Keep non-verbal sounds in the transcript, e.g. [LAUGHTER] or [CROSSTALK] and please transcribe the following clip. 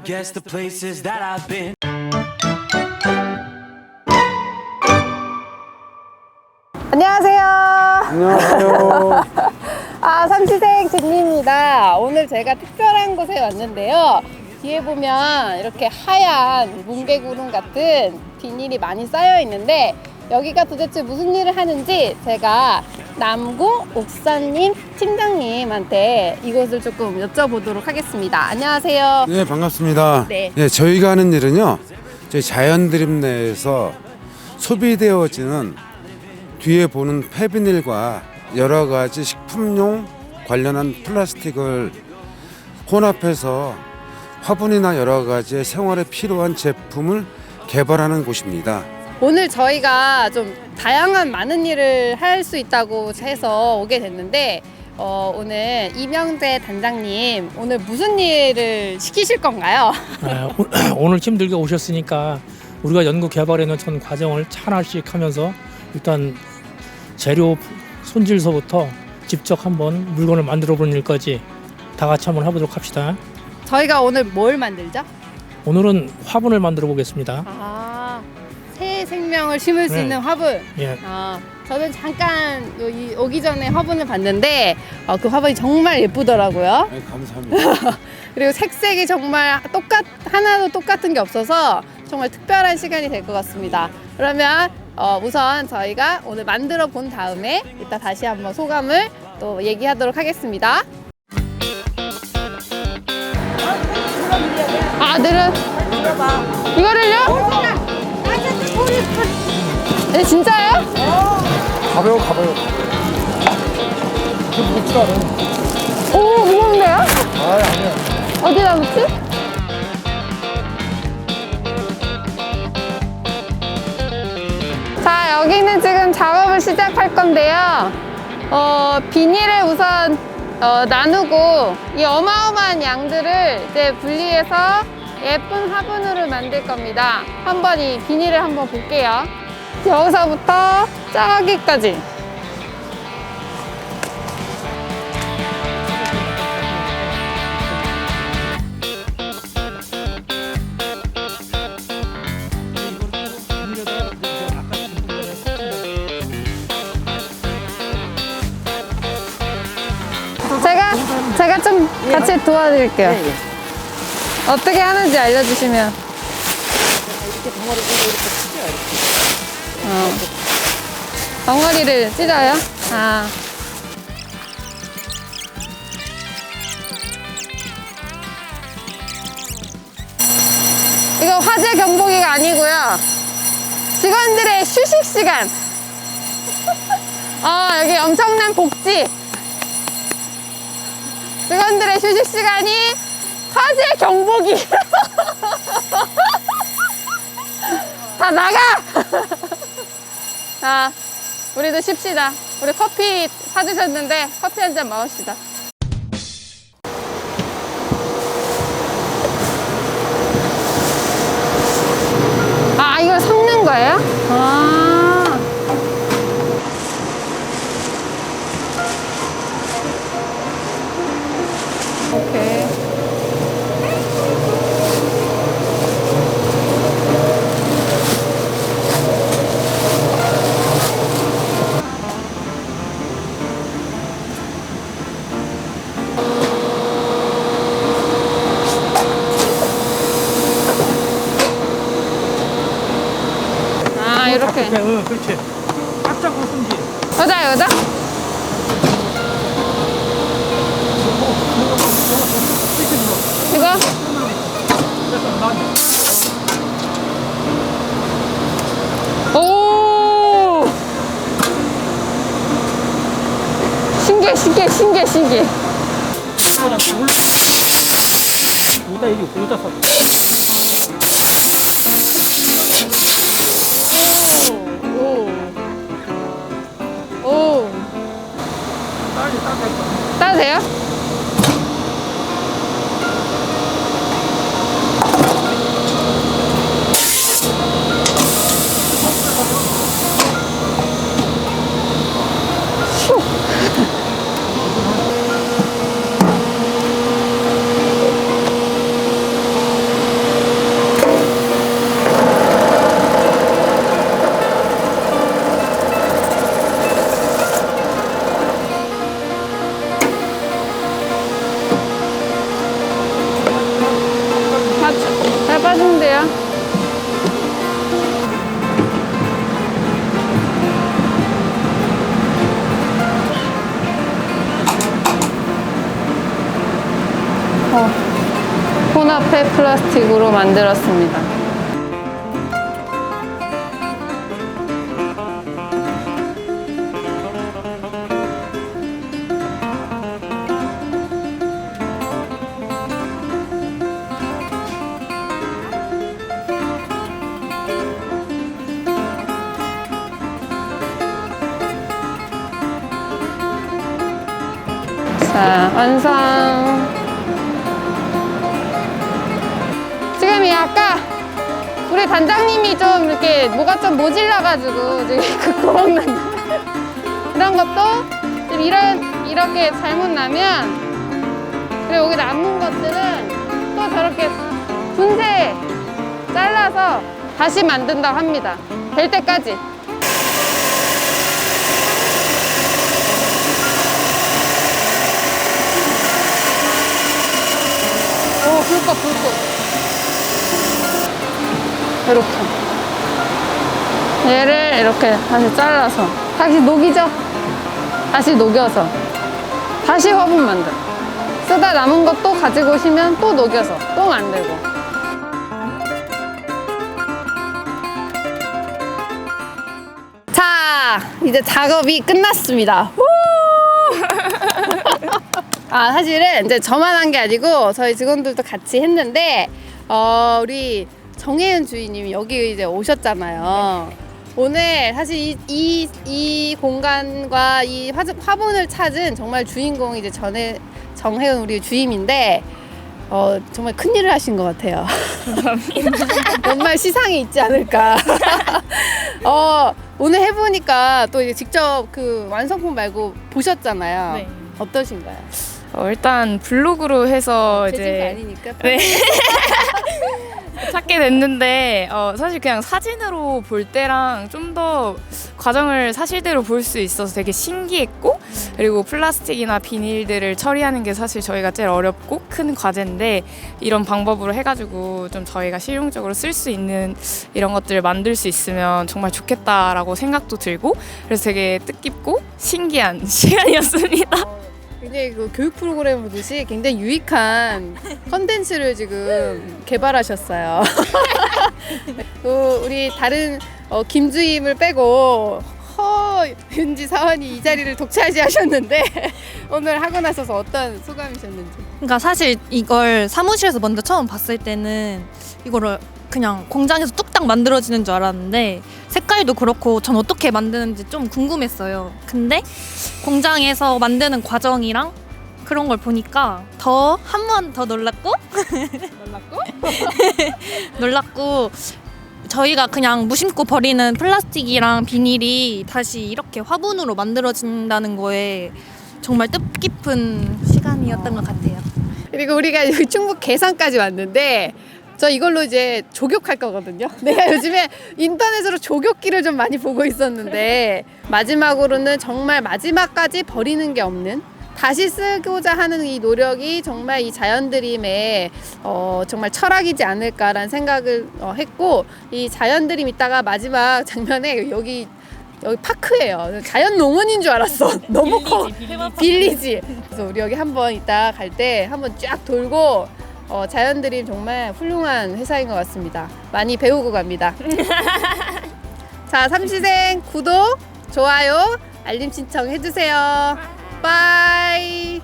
wanna guess the places that I've been. 안녕하세요. 안녕하세요. [LAUGHS] 아, 삼시생 진리입니다. 오늘 제가 특별한 곳에 왔는데요. 뒤에 보면 이렇게 하얀 뭉게구름 같은 비닐이 많이 쌓여 있는데 여기가 도대체 무슨 일을 하는지 제가 남구 옥사님 팀장님한테 이곳을 조금 여쭤보도록 하겠습니다. 안녕하세요. 네, 반갑습니다. 네. 저희가 하는 일은요. 저희 자연 드립 내에서 소비되어지는 뒤에 보는 폐비닐과 여러 가지 식품용 관련한 플라스틱을 혼합해서 화분이나 여러 가지 생활에 필요한 제품을 개발하는 곳입니다. 오늘 저희가 좀 다양한 많은 일을 할 수 있다고 해서 오게 됐는데 어, 오늘 이명재 단장님 오늘 무슨 일을 시키실 건가요? 아, [LAUGHS] 오- [CLEARS THROAT] 오늘 힘들게 오셨으니까 우리가 연구 개발해 놓은 전 과정을 하나씩 하면서 일단 재료 손질서부터 직접 한번 물건을 만들어 보는 일까지 다 같이 한번 해보도록 합시다. 저희가 오늘 뭘 만들죠? 오늘은 화분을 만들어 보겠습니다. 아, 새 생명을 심을 수 네. 있는 화분. 예, 아, 저는 잠깐 여기 오기 전에 화분을 봤는데 어, 그 화분이 정말 예쁘더라고요. 네, 감사합니다. [LAUGHS] 그리고 색색이 정말 똑같 하나도 똑같은 게 없어서 정말 특별한 시간이 될 것 같습니다. 그러면 어, 우선 저희가 오늘 만들어 본 다음에 이따 다시 한번 소감을 또 얘기하도록 하겠습니다. 아들은 이거를요? 네, 진짜요? 가벼워, 가벼워. 오 무거운데요? 아, 아니야. 어디다 놓지? 자, 여기는 지금 작업을 시작할 건데요. 어, 비닐을 우선 어, 나누고 이 어마어마한 양들을 이제 분리해서 예쁜 화분으로 만들 겁니다. 한번 이 비닐을 한번 볼게요. 여기서부터 저기까지. 제가 제가 좀 같이 도와드릴게요. 어떻게 하는지 알려주시면. 어. 덩어리를 찢어요? 아. 이거 화재 경보기가 아니고요. 직원들의 휴식 시간. [LAUGHS] 어, 여기 엄청난 복지. 직원들의 휴식 시간이 화재 경보기. 다 나가! 자, 우리도 쉽시다. 우리 커피 사주셨는데 커피 한 잔 마십시다. 아, 이렇게. 어, 그렇지. 깍짝 꽂든지. 여자, 여자? 이거? 오! 신기해, 신기해, 신기해, 신기해. 여기다. 따도 돼요? 빠지면 돼요. 어, 혼합해 플라스틱으로 만들었습니다. 자, 완성. 지금 이 아까 우리 단장님이 좀 이렇게 뭐가 좀 모질라가지고 지금 그 구멍 난다. 이런 것도 지금 이런, 이렇게 잘못 나면 그리고 여기 남은 것들은 또 저렇게 분쇄 잘라서 다시 만든다고 합니다. 될 때까지. 불꽃, 불꽃. 이렇게. 얘를 이렇게 다시 잘라서. 다시 녹이죠? 다시 녹여서. 다시 화분 만들어. 쓰다 남은 것도 가지고 오시면 또 녹여서 또 만들고. 자, 이제 작업이 끝났습니다. 후! 아 사실은 이제 저만 한 게 아니고 저희 직원들도 같이 했는데 어 우리 정혜은 주인님이 여기 이제 오셨잖아요. 오늘 사실 이, 이, 이 공간과 이 화, 화분을 찾은 정말 주인공이 이제 전에 정혜은 우리 주임인데 어 정말 큰 일을 하신 것 같아요. [LAUGHS] 정말 시상이 있지 않을까. [LAUGHS] 어 오늘 해보니까 또 이제 직접 그 완성품 말고 보셨잖아요. 네. 어떠신가요? 어, 일단 블로그로 해서 제집 이제 아니니까. 네. [LAUGHS] 찾게 됐는데 어, 사실 그냥 사진으로 볼 때랑 좀 더 과정을 사실대로 볼 수 있어서 되게 신기했고 그리고 플라스틱이나 비닐들을 처리하는 게 사실 저희가 제일 어렵고 큰 과제인데 이런 방법으로 해가지고 좀 저희가 실용적으로 쓸 수 있는 이런 것들을 만들 수 있으면 정말 좋겠다라고 생각도 들고 그래서 되게 뜻깊고 신기한 [LAUGHS] 시간이었습니다. 굉장히 그 교육 프로그램 보듯이 굉장히 유익한 컨텐츠를 지금 개발하셨어요. [LAUGHS] 또 우리 다른 어, 김주임을 빼고 허윤지 사원이 이 자리를 독차지하셨는데 [LAUGHS] 오늘 하고 나서서 어떤 소감이셨는지. 그러니까 사실 이걸 사무실에서 먼저 처음 봤을 때는 이거를 그냥 공장에서 뚝딱 만들어지는 줄 알았는데 색깔도 그렇고 전 어떻게 만드는지 좀 궁금했어요. 근데 공장에서 만드는 과정이랑 그런 걸 보니까 더 한 번 더 놀랐고 놀랐고? [LAUGHS] 놀랐고 저희가 그냥 무심코 버리는 플라스틱이랑 비닐이 다시 이렇게 화분으로 만들어진다는 거에 정말 뜻깊은 시간이었던 것 같아요. 그리고 우리가 여기 [LAUGHS] 충북 계산까지 왔는데 저 이걸로 이제 조격할 거거든요. [LAUGHS] 내가 요즘에 인터넷으로 조격기를 좀 많이 보고 있었는데 마지막으로는 정말 마지막까지 버리는 게 없는 다시 쓰고자 하는 이 노력이 정말 이 자연드림의 어, 정말 철학이지 않을까라는 생각을 어, 했고 이 자연드림 있다가 마지막 장면에 여기 여기 파크예요. 자연 농원인 줄 알았어. [LAUGHS] 너무 커. 빌리지. 그래서 우리 여기 한번 이따 갈 때 한번 쫙 돌고 어, 자연드림 정말 훌륭한 회사인 것 같습니다. 많이 배우고 갑니다. [LAUGHS] 자, 삼시생 구독, 좋아요, 알림 신청 해주세요. 빠이.